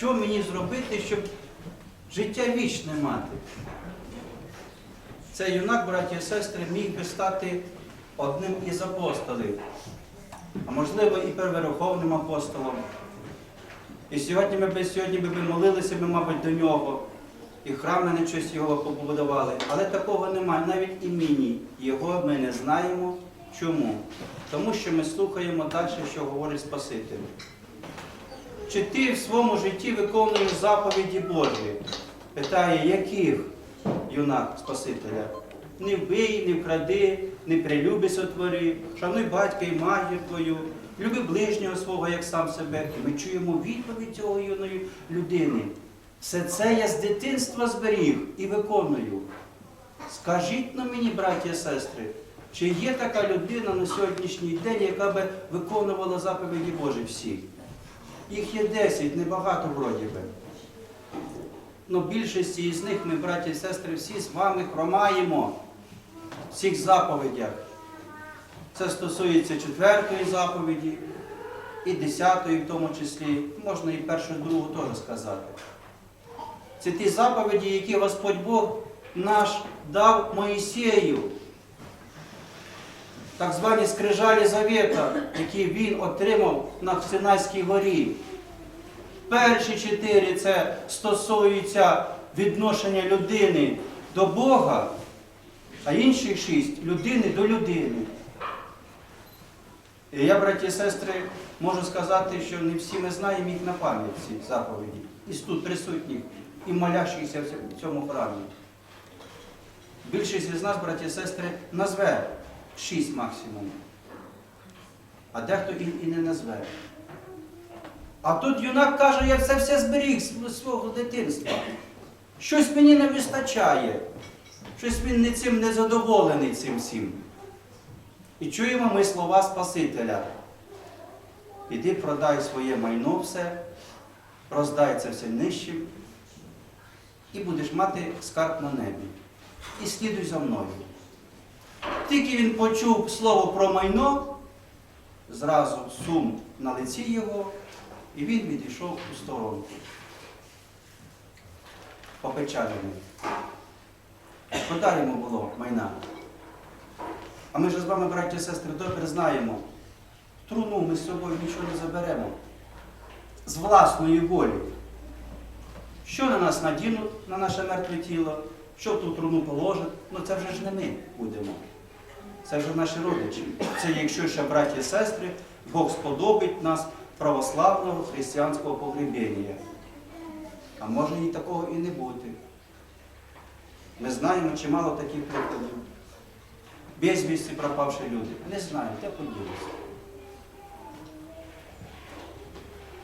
що мені зробити, щоб життя вічне мати. Цей юнак, браті і сестри, міг би стати одним із апостолів, а можливо і перверховним апостолом. І сьогодні ми б сьогодні би молилися, ми, мабуть, до нього. І храми на щось його побудували. Але такого немає. Навіть імені його ми не знаємо. Чому? Тому що ми слухаємо далі, що говорить Спаситель. Чи ти в своєму житті виконуєш заповіді Божі? Питає, яких юнак Спасителя? Не вбий, не вкради, не прилюби сотвори, шануй батька і матір твою, люби ближнього свого, як сам себе. І ми чуємо відповідь цього юної людини. Все це я з дитинства зберіг і виконую. Скажіть на мені, браті і сестри, чи є така людина на сьогоднішній день, яка би виконувала заповіді Божі всі? Їх є 10, небагато вроді би. Ну, більшості із них ми, браті і сестри, всі з вами хромаємо в всіх заповідях. Це стосується четвертої заповіді і десятої в тому числі. Можна і першу, і другу теж сказати. Це ті заповіді, які Господь Бог наш дав Моїсею. Так звані скрижалі завета, які він отримав на Синайській горі. Перші чотири це стосуються відношення людини до Бога, а інші шість людини до людини. І я, браті і сестри, можу сказати, що не всі ми знаємо їх на пам'ять ці заповіді. Із тут присутніх і молящихся в цьому храмі. Більшість із нас, браті і сестри, назве шість максимум. А дехто і, і не назве. А тут юнак каже, я це все зберіг з свого дитинства. Щось мені не вистачає. Щось він не цим не задоволений цим всім. І чуємо ми слова Спасителя. Іди продай своє майно все, роздай це все нижчим, і будеш мати скарб на небі. І слідуй за мною. Тільки він почув слово про майно, зразу сум на лиці його, і він відійшов у сторонку. Попечалений. Шкода йому було майна. А ми ж з вами, браті і сестри, добре знаємо, труну ми з собою нічого не заберемо. З власної волі. Що на нас надінуть, на наше мертве тіло, що в ту труну положать, ну це вже ж не ми будемо. Це вже наші родичі. Це якщо ще браті і сестри, Бог сподобить нас православного християнського погребіння. А може і такого і не бути. Ми знаємо чимало таких прикладів. Безвісті пропавші люди. Не знаємо, де поділися.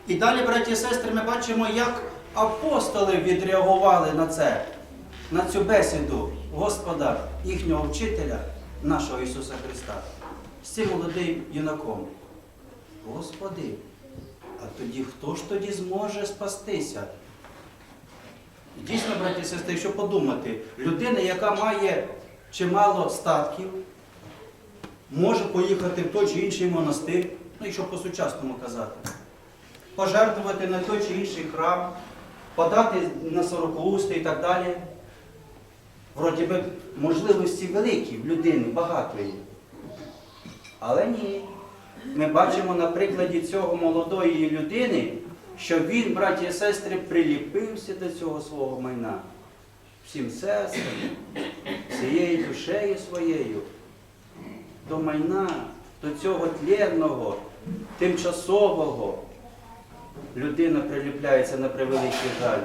І далі, браті і сестри, ми бачимо, як апостоли відреагували на це, на цю бесіду Господа, їхнього вчителя, нашого Ісуса Христа, з цим молодим юнаком. Господи, а тоді хто ж тоді зможе спастися? Дійсно, браті і сестри, якщо подумати, людина, яка має чимало статків, може поїхати в той чи інший монастир, ну якщо по-сучасному казати, пожертвувати на той чи інший храм, подати на сорокоусти і так далі. Вроді би можливості великі в людини, багатої. Але ні. Ми бачимо на прикладі цього молодої людини, що він, браті і сестри, приліпився до цього свого майна. Всім серцем, всією душею своєю, до майна, до цього тлєнного, тимчасового. Людина приліпляється на превеликий жаль.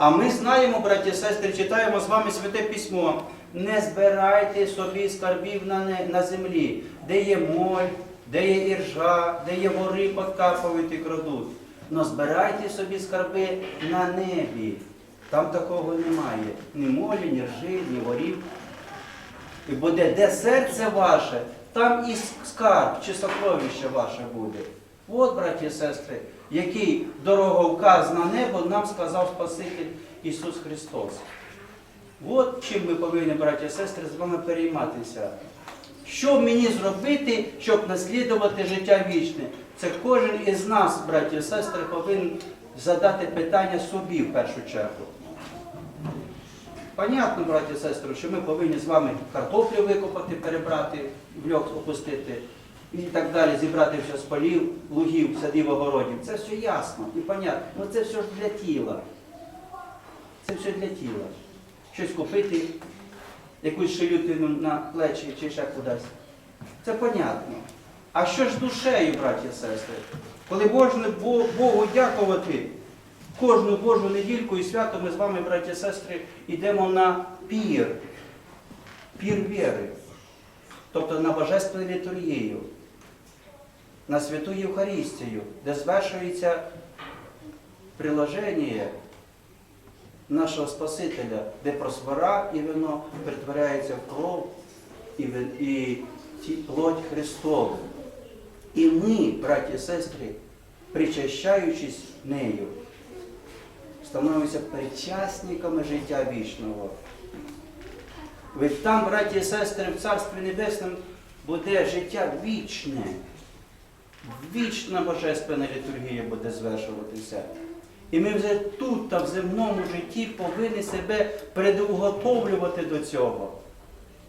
А ми знаємо, браті і сестри, читаємо з вами святе письмо. Не збирайте собі скарбів на, не- на землі, де є моль, де є іржа, де є вори подкапують і крадуть. Но збирайте собі скарби на небі. Там такого немає. Ні молі, ні ржи, ні ворів. І буде, де серце ваше, там і скарб чи сокровище ваше буде. От, браті і сестри, який дороговказ на небо нам сказав Спаситель Ісус Христос. От чим ми повинні, браті і сестри, з вами перейматися. Що мені зробити, щоб наслідувати життя вічне? Це кожен із нас, браті і сестри, повинен задати питання собі в першу чергу. Понятно, браті і сестри, що ми повинні з вами картоплю викопати, перебрати, в льох опустити і так далі, зібрати все з полів, лугів, садів, огородів. Це все ясно і понятно. Ну це все ж для тіла. Це все для тіла. Щось купити, якусь шилютину на плечі чи ще кудись. Це понятно. А що ж душею, браті і сестри? Коли можна Богу дякувати, кожну Божу недільку і свято ми з вами, браті і сестри, йдемо на пір, пір віри, тобто на Божественну літургію, на святу Євхаристію, де звершується приложення нашого Спасителя, де просвора і вино перетворяється в кров і, і ті- плоть Христову. І ми, браті і сестри, причащаючись нею, становимося причасниками життя вічного. Ведь там, браті і сестри, в Царстві Небесному буде життя вічне. Вічна божественна літургія буде звершуватися. І ми вже тут та в земному житті повинні себе предуготовлювати до цього.